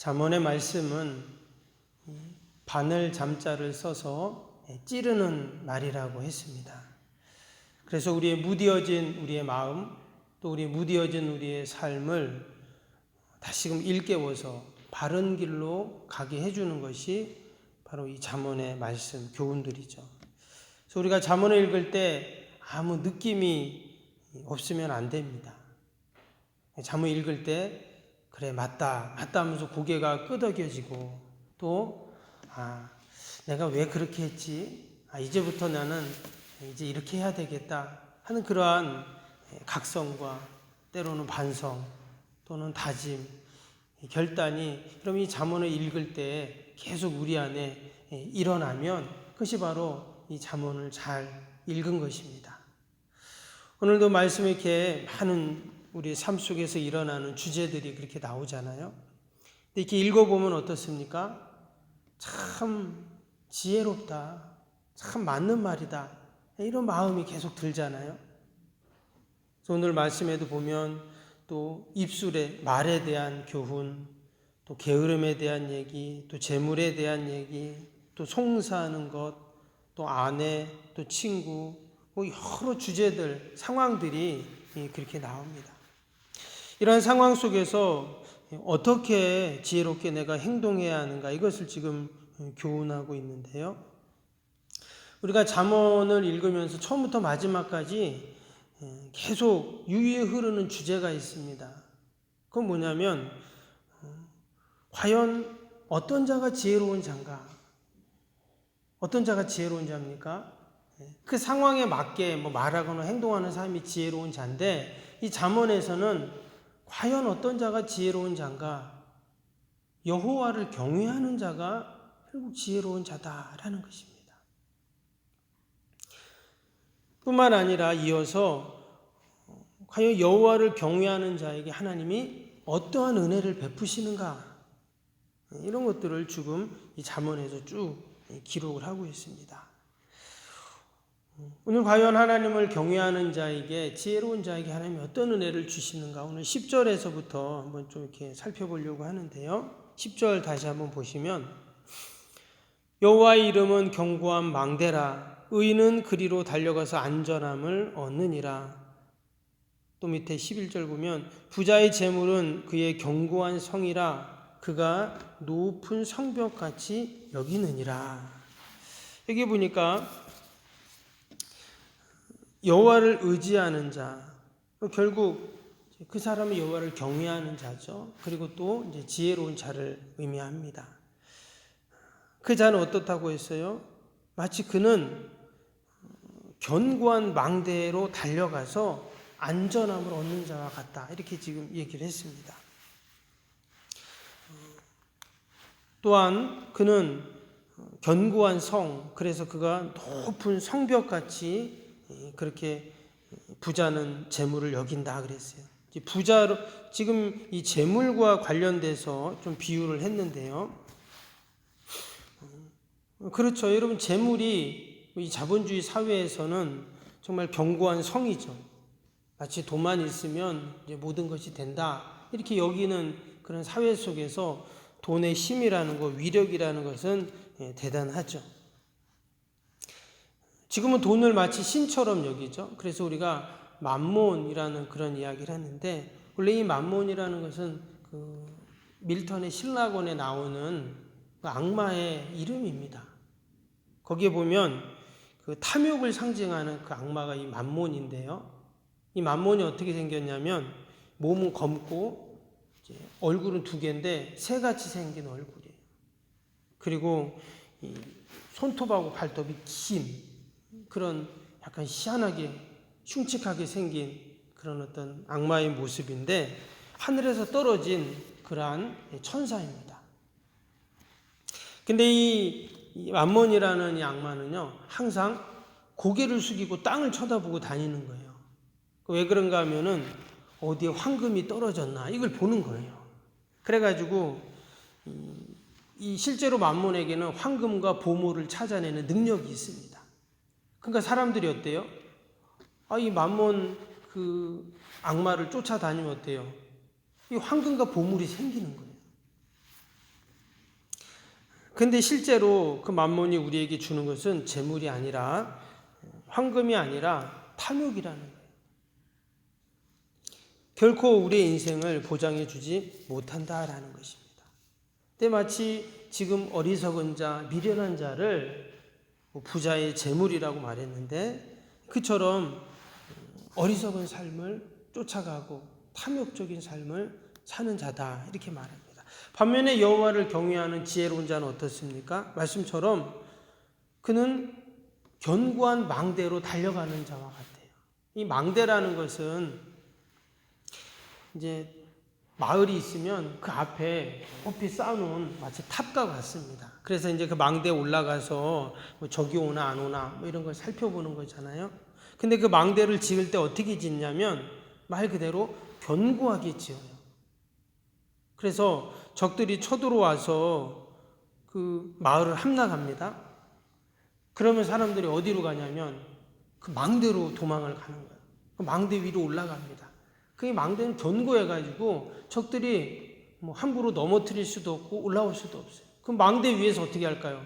잠언의 말씀은 이 바늘 잠자를 써서 찌르는 말이라고 했습니다. 그래서 우리의 무디어진 우리의 마음 또 우리 무디어진 우리의 삶을 다시금 일깨워서 바른 길로 가게 해주는 것이 바로 이 잠언의 말씀 교훈들이죠. 그래서 우리가 잠언을 읽을 때 아무 느낌이 없으면 안 됩니다. 잠을 읽을 때 그래 맞다 맞다 하면서 고개가 끄덕여지고 또 아, 내가 왜 그렇게 했지? 아, 이제부터 나는 이제 이렇게 해야 되겠다 하는 그러한 각성과 때로는 반성 또는 다짐, 결단이 그럼 이 잠언을 읽을 때 계속 우리 안에 일어나면 그것이 바로 이 잠언을 잘 읽은 것입니다. 오늘도 말씀에 이렇게 많은 우리 삶 속에서 일어나는 주제들이 그렇게 나오잖아요. 이렇게 읽어보면 어떻습니까? 참 지혜롭다. 참 맞는 말이다. 이런 마음이 계속 들잖아요. 오늘 말씀에도 보면 또 입술의 말에 대한 교훈, 또 게으름에 대한 얘기, 또 재물에 대한 얘기, 또 송사하는 것, 또 아내, 또 친구, 뭐 여러 주제들, 상황들이 그렇게 나옵니다. 이러한 상황 속에서 어떻게 지혜롭게 내가 행동해야 하는가 이것을 지금 교훈하고 있는데요. 우리가 잠언을 읽으면서 처음부터 마지막까지 계속 유유히 흐르는 주제가 있습니다. 그건 뭐냐면 과연 어떤 자가 지혜로운 자인가? 어떤 자가 지혜로운 자입니까? 그 상황에 맞게 뭐 말하거나 행동하는 사람이 지혜로운 자인데 이 잠언에서는 과연 어떤 자가 지혜로운 자인가? 여호와를 경외하는 자가 결국 지혜로운 자다라는 것입니다. 뿐만 아니라 이어서 과연 여호와를 경외하는 자에게 하나님이 어떠한 은혜를 베푸시는가? 이런 것들을 지금 이 잠언에서 쭉 기록을 하고 있습니다. 오늘 과연 하나님을 경외하는 자에게 지혜로운 자에게 하나님이 어떤 은혜를 주시는가 오늘 10절에서부터 한번 좀 이렇게 살펴보려고 하는데요. 10절 다시 한번 보시면 여호와의 이름은 견고한 망대라 의인은 그리로 달려가서 안전함을 얻느니라. 또 밑에 11절 보면 부자의 재물은 그의 견고한 성이라 그가 높은 성벽같이 여기느니라. 여기 보니까 여호와를 의지하는 자 결국 그 사람은 여호와를 경외하는 자죠. 그리고 또 이제 지혜로운 자를 의미합니다. 그 자는 어떻다고 했어요? 마치 그는 견고한 망대로 달려가서 안전함을 얻는 자와 같다. 이렇게 지금 얘기를 했습니다. 또한 그는 견고한 성, 그래서 그가 높은 성벽 같이 그렇게 부자는 재물을 여긴다 그랬어요. 부자로 지금 이 재물과 관련돼서 좀 비유를 했는데요. 그렇죠. 여러분 재물이 이 자본주의 사회에서는 정말 견고한 성이죠. 마치 돈만 있으면 이제 모든 것이 된다. 이렇게 여기는 그런 사회 속에서 돈의 힘이라는 것, 위력이라는 것은 예, 대단하죠. 지금은 돈을 마치 신처럼 여기죠. 그래서 우리가 만몬이라는 그런 이야기를 하는데 원래 이 만몬이라는 것은 그 밀턴의 신라곤에 나오는 그 악마의 이름입니다. 거기에 보면 그 탐욕을 상징하는 그 악마가 이 만몬인데요. 이 만몬이 어떻게 생겼냐면 몸은 검고 얼굴은 두 개인데 새 같이 생긴 얼굴이에요. 그리고 이 손톱하고 발톱이 긴 그런 약간 희한하게 흉측하게 생긴 그런 어떤 악마의 모습인데 하늘에서 떨어진 그러한 천사입니다. 근데 이, 이 만몬이라는 이 악마는요 항상 고개를 숙이고 땅을 쳐다보고 다니는 거예요. 왜 그런가 하면은 어디에 황금이 떨어졌나 이걸 보는 거예요. 그래가지고 이, 이 실제로 만몬에게는 황금과 보물을 찾아내는 능력이 있습니다. 그러니까 사람들이 어때요? 아, 이 만몬 그 악마를 쫓아다니면 어때요? 이 황금과 보물이 생기는 거예요. 근데 실제로 그 만몬이 우리에게 주는 것은 재물이 아니라 황금이 아니라 탐욕이라는. 결코 우리의 인생을 보장해 주지 못한다라는 것입니다. 근데 마치 지금 어리석은 자, 미련한 자를 뭐 부자의 재물이라고 말했는데 그처럼 어리석은 삶을 쫓아가고 탐욕적인 삶을 사는 자다 이렇게 말합니다. 반면에 여호와를 경외하는 지혜로운 자는 어떻습니까? 말씀처럼 그는 견고한 망대로 달려가는 자와 같아요. 이 망대라는 것은 이제 마을이 있으면 그 앞에 높이 쌓아놓은 마치 탑과 같습니다. 그래서 이제 그 망대에 올라가서 뭐 적이 오나 안 오나 뭐 이런 걸 살펴보는 거잖아요. 근데 그 망대를 지을 때 어떻게 짓냐면 말 그대로 견고하게 지어요. 그래서 적들이 쳐들어와서 그 마을을 함락합니다. 그러면 사람들이 어디로 가냐면 그 망대로 도망을 가는 거예요. 그 망대 위로 올라갑니다. 그 망대는 견고해가지고 적들이 뭐 함부로 넘어뜨릴 수도 없고 올라올 수도 없어요. 그럼 망대 위에서 어떻게 할까요?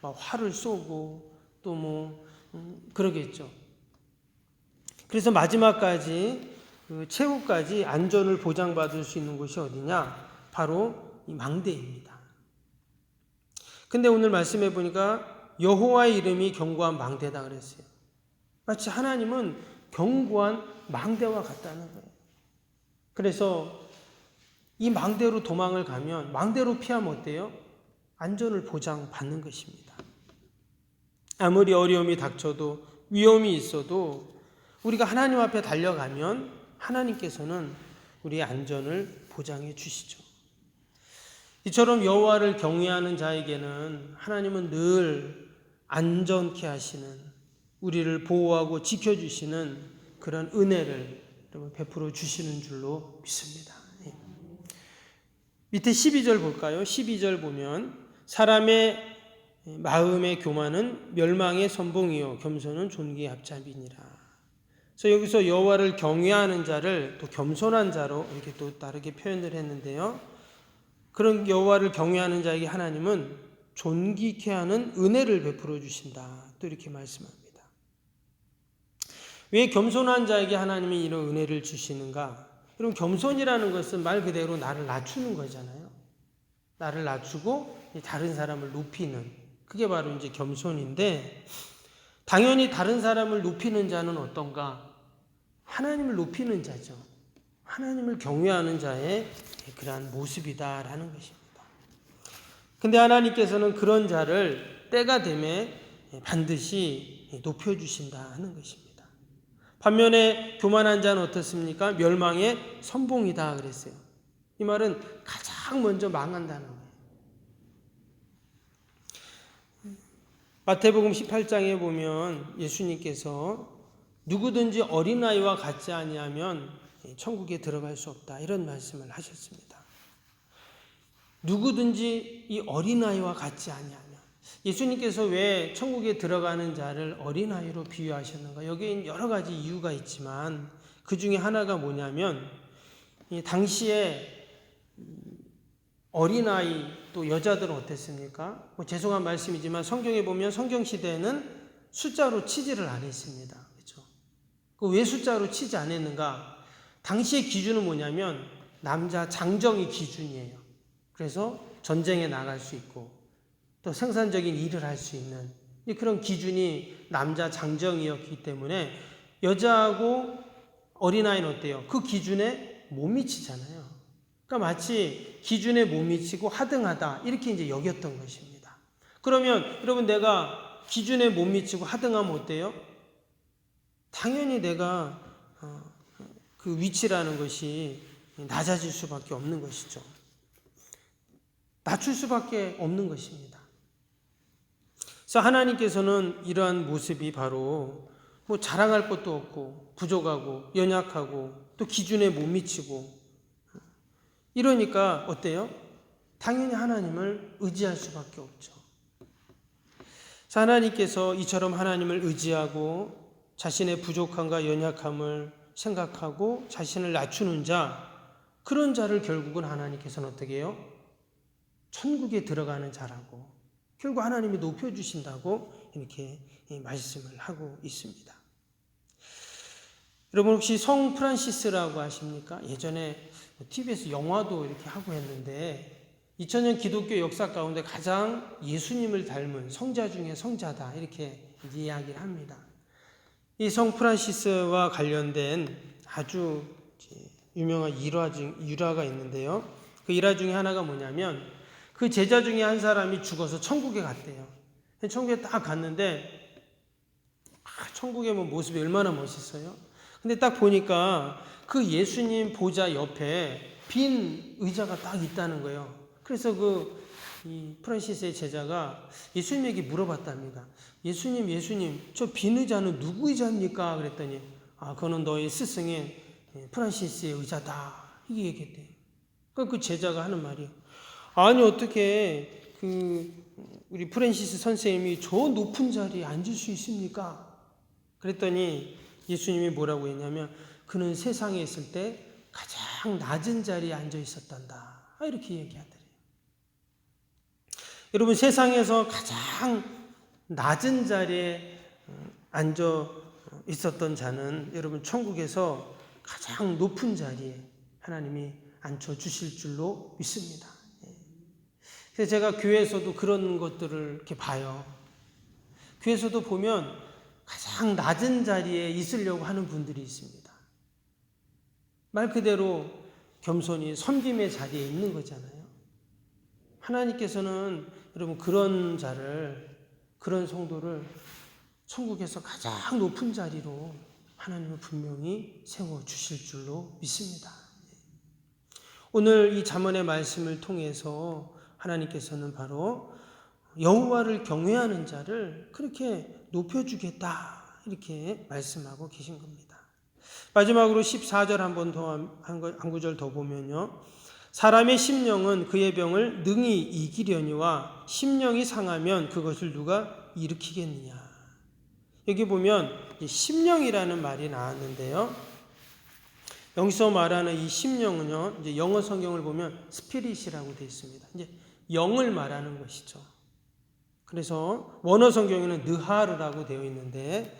막 활을 쏘고 또뭐 음, 그러겠죠. 그래서 마지막까지 그 최후까지 안전을 보장받을 수 있는 곳이 어디냐? 바로 이 망대입니다. 근데 오늘 말씀해 보니까 여호와의 이름이 견고한 망대다 그랬어요. 마치 하나님은 견고한 망대와 같다는 거예요. 그래서 이 망대로 도망을 가면 망대로 피하면 어때요? 안전을 보장받는 것입니다. 아무리 어려움이 닥쳐도 위험이 있어도 우리가 하나님 앞에 달려가면 하나님께서는 우리의 안전을 보장해 주시죠. 이처럼 여호와를 경외하는 자에게는 하나님은 늘 안전케 하시는 우리를 보호하고 지켜 주시는 그런 은혜를 베풀어 주시는 줄로 믿습니다. 예. 밑에 12절 볼까요? 12절 보면 사람의 마음의 교만은 멸망의 선봉이요 겸손은 존귀의 합잡이니라. 그래서 여기서 여호와를 경외하는 자를 또 겸손한 자로 이렇게 또 다르게 표현을 했는데요. 그런 여호와를 경외하는 자에게 하나님은 존귀케 하는 은혜를 베풀어 주신다. 또 이렇게 말씀합니다. 왜 겸손한 자에게 하나님이 이런 은혜를 주시는가? 여러분 겸손이라는 것은 말 그대로 나를 낮추는 거잖아요. 나를 낮추고 다른 사람을 높이는 그게 바로 이제 겸손인데 당연히 다른 사람을 높이는 자는 어떤가? 하나님을 높이는 자죠. 하나님을 경외하는 자의 그러한 모습이다라는 것입니다. 근데 하나님께서는 그런 자를 때가 되매 반드시 높여주신다 하는 것입니다. 반면에 교만한 자는 어떻습니까? 멸망의 선봉이다 그랬어요. 이 말은 가장 먼저 망한다는 거예요. 마태복음 18장에 보면 예수님께서 누구든지 어린아이와 같지 아니하면 천국에 들어갈 수 없다 이런 말씀을 하셨습니다. 누구든지 이 어린아이와 같지 아니하면 예수님께서 왜 천국에 들어가는 자를 어린아이로 비유하셨는가? 여기에 여러 가지 이유가 있지만 그 중에 하나가 뭐냐면 이 당시에 어린아이 또 여자들은 어땠습니까? 뭐 죄송한 말씀이지만 성경에 보면 성경 시대에는 숫자로 치지를 안 했습니다. 그렇죠? 그왜 숫자로 치지 않았는가? 당시의 기준은 뭐냐면 남자 장정이 기준이에요. 그래서 전쟁에 나갈 수 있고 또 생산적인 일을 할 수 있는 그런 기준이 남자 장정이었기 때문에 여자하고 어린아이는 어때요? 그 기준에 못 미치잖아요. 그러니까 마치 기준에 못 미치고 하등하다 이렇게 이제 여겼던 것입니다. 그러면 여러분 내가 기준에 못 미치고 하등하면 어때요? 당연히 내가 어, 그 위치라는 것이 낮아질 수밖에 없는 것이죠. 낮출 수밖에 없는 것입니다. 그래서 하나님께서는 이러한 모습이 바로 뭐 자랑할 것도 없고 부족하고 연약하고 또 기준에 못 미치고 이러니까 어때요? 당연히 하나님을 의지할 수밖에 없죠. 하나님께서 이처럼 하나님을 의지하고 자신의 부족함과 연약함을 생각하고 자신을 낮추는 자, 그런 자를 결국은 하나님께서는 어떻게 해요? 천국에 들어가는 자라고 결국 하나님이 높여주신다고 이렇게 말씀을 하고 있습니다. 여러분 혹시 성 프란시스라고 아십니까? 예전에 TV에서 영화도 이렇게 하고 했는데 2000년 기독교 역사 가운데 가장 예수님을 닮은 성자 중에 성자다 이렇게 이야기를 합니다. 이 성 프란시스와 관련된 아주 유명한 일화 중 일화가 있는데요. 그 일화 중에 하나가 뭐냐면 그 제자 중에 한 사람이 죽어서 천국에 갔대요. 천국에 딱 갔는데 아, 천국의 뭐 모습이 얼마나 멋있어요. 근데 딱 보니까 그 예수님 보좌 옆에 빈 의자가 딱 있다는 거예요. 그래서 그이 프란시스의 제자가 예수님에게 물어봤답니다. 예수님, 예수님, 저 빈 의자는 누구 의자입니까? 그랬더니 아, 그거는 너의 스승인 프란시스의 의자다. 이게 얘기했대요. 그 제자가 하는 말이요. 아니 어떻게 그 우리 프란시스 선생님이 저 높은 자리에 앉을 수 있습니까? 그랬더니 예수님이 뭐라고 했냐면 그는 세상에 있을 때 가장 낮은 자리에 앉아 있었단다. 아, 이렇게 얘기하더래요. 여러분 세상에서 가장 낮은 자리에 어, 앉아 있었던 자는 여러분 천국에서 가장 높은 자리에 하나님이 앉혀 주실 줄로 믿습니다. 예. 그래서 제가 교회에서도 그런 것들을 이렇게 봐요. 교회에서도 보면 가장 낮은 자리에 있으려고 하는 분들이 있습니다. 말 그대로 겸손히 섬김의 자리에 있는 거잖아요. 하나님께서는 여러분 그런 자를 그런 성도를 천국에서 가장 높은 자리로 하나님은 분명히 세워 주실 줄로 믿습니다. 오늘 이 잠언의 말씀을 통해서 하나님께서는 바로 여호와를 경외하는 자를 그렇게 높여주겠다 이렇게 말씀하고 계신 겁니다. 마지막으로 14절 한 번 더한 구절 더 보면요. 사람의 심령은 그의 병을 능히 이기려니와 심령이 상하면 그것을 누가 일으키겠느냐. 여기 보면 심령이라는 말이 나왔는데요. 여기서 말하는 이 심령은요, 이제 영어 성경을 보면 스피릿이라고 되어 있습니다. 이제 영을 말하는 것이죠. 그래서 원어 성경에는 느하르라고 되어 있는데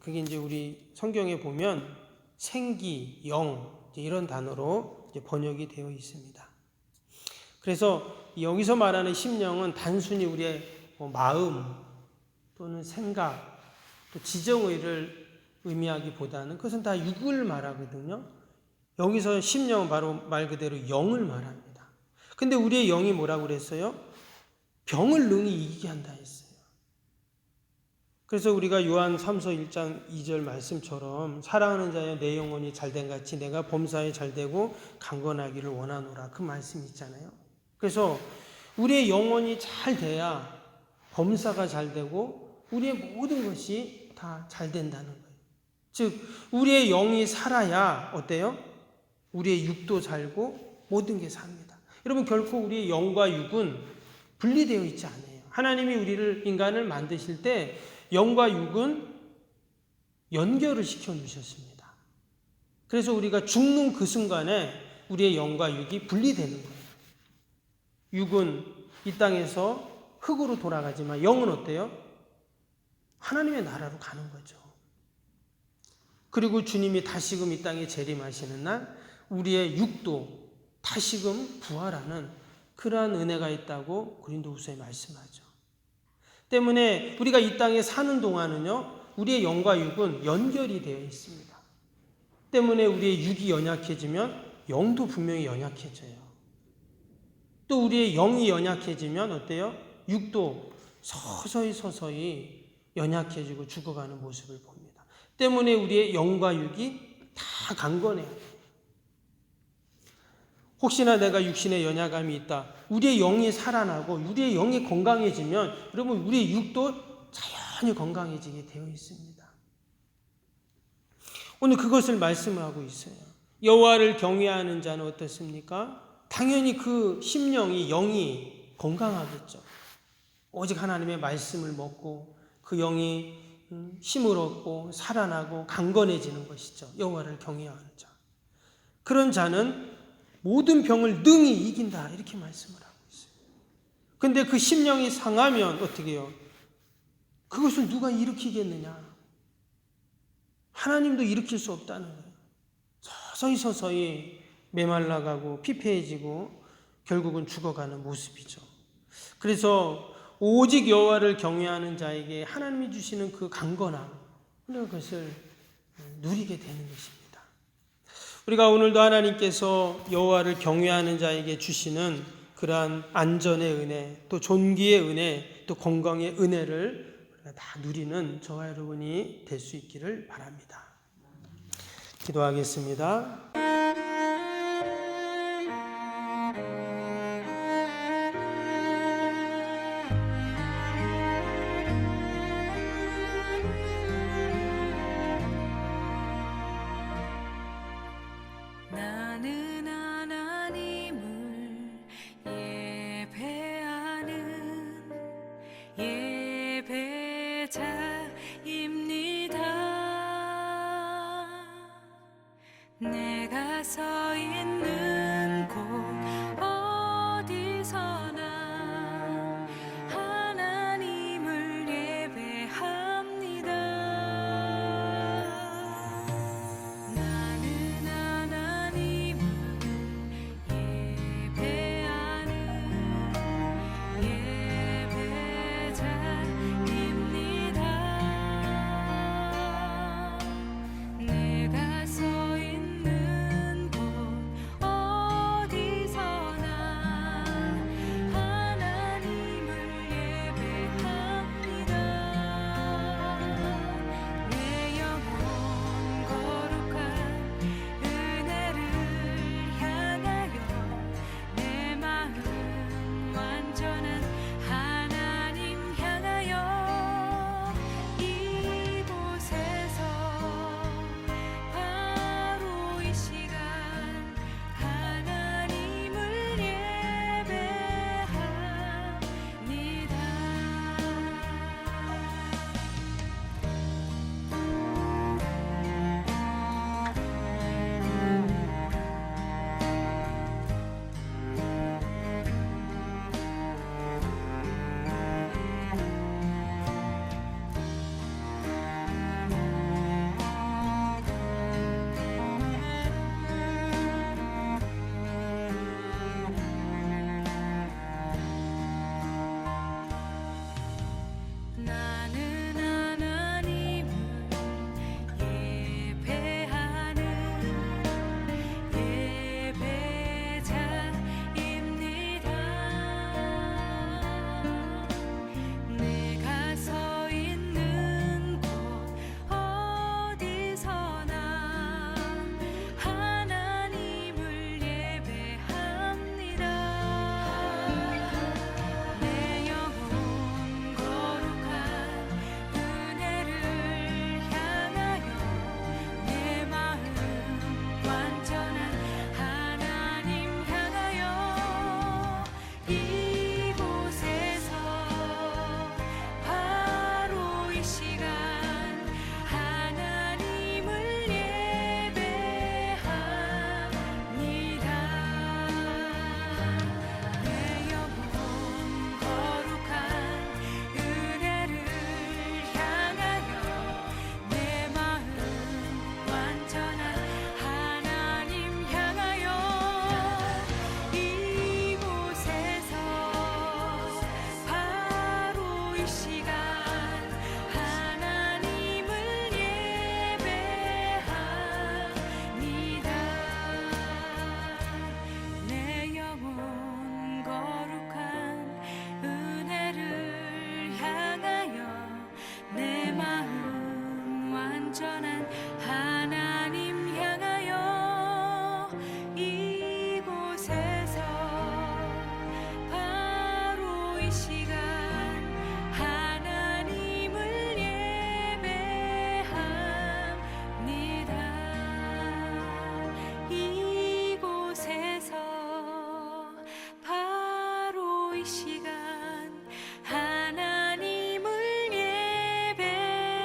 그게 이제 우리 성경에 보면 생기, 영 이런 단어로 번역이 되어 있습니다. 그래서 여기서 말하는 심령은 단순히 우리의 뭐 마음 또는 생각 또 지정의를 의미하기보다는 그것은 다 육을 말하거든요. 여기서 심령은 바로 말 그대로 영을 말합니다. 근데 우리의 영이 뭐라고 그랬어요? 병을 능히 이기게 한다 했어요. 그래서 우리가 요한 3서 1장 2절 말씀처럼 사랑하는 자여 내 영혼이 잘된 같이 내가 범사에 잘되고 강건하기를 원하노라 그 말씀 있잖아요. 그래서 우리의 영혼이 잘 돼야 범사가 잘 되고 우리의 모든 것이 다 잘 된다는 거예요. 즉 우리의 영이 살아야 어때요? 우리의 육도 살고 모든 게 삽니다. 여러분 결코 우리의 영과 육은 분리되어 있지 않아요. 하나님이 우리를 인간을 만드실 때 영과 육은 연결을 시켜 놓으셨습니다. 그래서 우리가 죽는 그 순간에 우리의 영과 육이 분리되는 거예요. 육은 이 땅에서 흙으로 돌아가지만 영은 어때요? 하나님의 나라로 가는 거죠. 그리고 주님이 다시금 이 땅에 재림하시는 날 우리의 육도 다시금 부활하는 그러한 은혜가 있다고 고린도후서에 말씀하죠. 때문에 우리가 이 땅에 사는 동안은요, 우리의 영과 육은 연결이 되어 있습니다. 때문에 우리의 육이 연약해지면 영도 분명히 연약해져요. 또 우리의 영이 연약해지면 어때요? 육도 서서히 서서히 연약해지고 죽어가는 모습을 봅니다. 때문에 우리의 영과 육이 다 강건해요. 혹시나 내가 육신에 연약함이 있다. 우리의 영이 살아나고 우리의 영이 건강해지면 여러분 우리의 육도 자연히 건강해지게 되어 있습니다. 오늘 그것을 말씀하고 있어요. 여호와를 경외하는 자는 어떻습니까? 당연히 그 심령이 영이 건강하겠죠. 오직 하나님의 말씀을 먹고 그 영이 음, 힘을 얻고 살아나고 강건해지는 것이죠. 여호와를 경외하는 자. 그런 자는 모든 병을 능히 이긴다 이렇게 말씀을 하고 있어요. 근데 그 심령이 상하면 어떻게 해요? 그것을 누가 일으키겠느냐? 하나님도 일으킬 수 없다는 거예요. 서서히 서서히 메말라가고 피폐해지고 결국은 죽어가는 모습이죠. 그래서 오직 여호와를 경외하는 자에게 하나님이 주시는 그 강건함 그런 것을 누리게 되는 것입니다. 우리가 오늘도 하나님께서 여호와를 경외하는 자에게 주시는 그러한 안전의 은혜, 또 존귀의 은혜, 또 건강의 은혜를 다 누리는 저와 여러분이 될 수 있기를 바랍니다. 기도하겠습니다.